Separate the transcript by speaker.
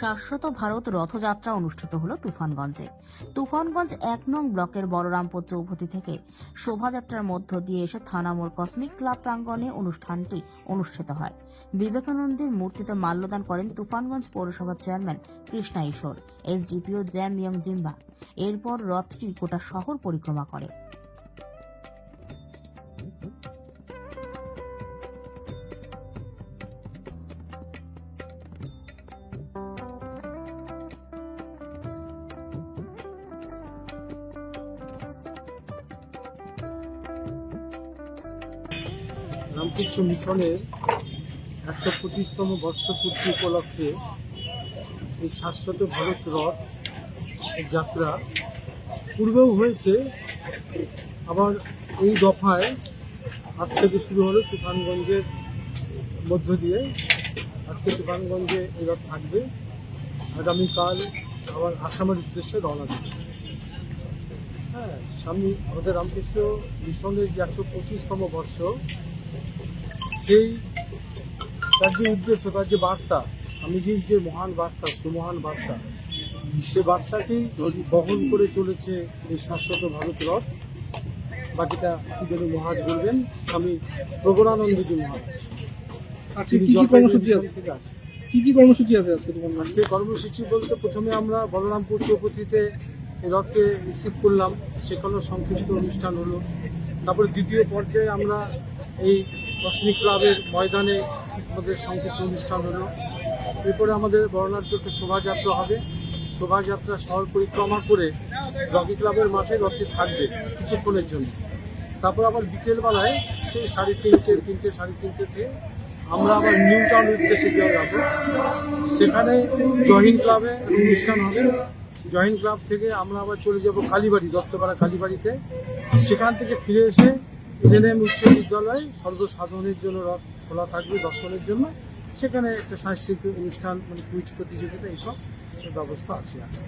Speaker 1: শাশ্বত ভারত রথযাত্রা অনুষ্ঠিত হল তুফানগঞ্জে। তুফানগঞ্জ এক নং ব্লকের বলরামপুর চৌপতি থেকে শোভাযাত্রার মধ্য দিয়ে এসে থানামোর কসমিক ক্লাব প্রাঙ্গণে অনুষ্ঠানটি অনুষ্ঠিত হয়। বিবেকানন্দের মূর্তিতে মাল্যদান করেন তুফানগঞ্জ পৌরসভার চেয়ারম্যান কৃষ্ণা ঈশ্বর, এসডিপিও জ্যাম ইয়ং জিম্বা। এরপর রথটি গোটা শহর পরিক্রমা করে।
Speaker 2: রামকৃষ্ণ মিশনের একশো পঁচিশতম বর্ষপূর্তি উপলক্ষে এই শাশ্বত ভারত রথ যাত্রা পূর্বেও হয়েছে। আবার এই দফায় আজ থেকে শুরু হলো তুফানগঞ্জের মধ্য দিয়ে। আজকে তুফানগঞ্জে এই রথ থাকবে। আগামীকাল আবার আসামের উদ্দেশ্যে রওনা দেবে। হ্যাঁ স্বামী আমাদের রামকৃষ্ণ মিশনের যে একশো পঁচিশতম বর্ষ সেই তার যে উদ্দেশ্য তার যে বার্তা স্বামীজির যে মহান বার্তা সুমহান বার্তা সে বার্তাকেই বহন করে চলেছে এই শাশ্বত ভারত রথ। বাকিটা কি যেন মহাজ বলবেন? স্বামী প্রবরানন্দজি
Speaker 3: আছে?
Speaker 2: মিশন থেকে
Speaker 3: কি কি কর্মসূচি আছে আজকে তোমার
Speaker 2: আজকে কর্মসূচি বলতে প্রথমে আমরা বলরামপুর চৌপতিতে রথকে রিসিভ করলাম। সেখানেও সংক্ষিপ্ত অনুষ্ঠান হলো। তারপরে দ্বিতীয় পর্যায়ে আমরা এই কসমিক ক্লাবের ময়দানে আমাদের সংক্ষিপ্ত অনুষ্ঠান হলো। এরপরে আমাদের বর্ণাঢ্য একটা শোভাযাত্রা হবে। শোভাযাত্রা শহর পরিক্রমা করে রকি ক্লাবের মাঠে রথটি থাকবে কিছুক্ষণের জন্য। তারপর আবার বিকেলবেলায় সেই সাড়ে তিনটে তিনটে, সাড়ে তিনটে থেকে আমরা আবার নিউ টাউন উদ্দেশ্যে যাওয়া যাব সেখানে জহিন ক্লাবে অনুষ্ঠান হবে। জহিন ক্লাব থেকে আমরা আবার চলে যাব কালীবাড়ি, দত্তপাড়া কালীবাড়িতে। সেখান থেকে ফিরে এসে এনএম উচ্চ বিদ্যালয় সর্বসাধারণের জন্য রথ খোলা থাকবে দর্শনের জন্য। সেখানে একটা সাংস্কৃতিক অনুষ্ঠান মানে কুইজ প্রতিযোগিতা, এইসব ব্যবস্থা আছে আছে।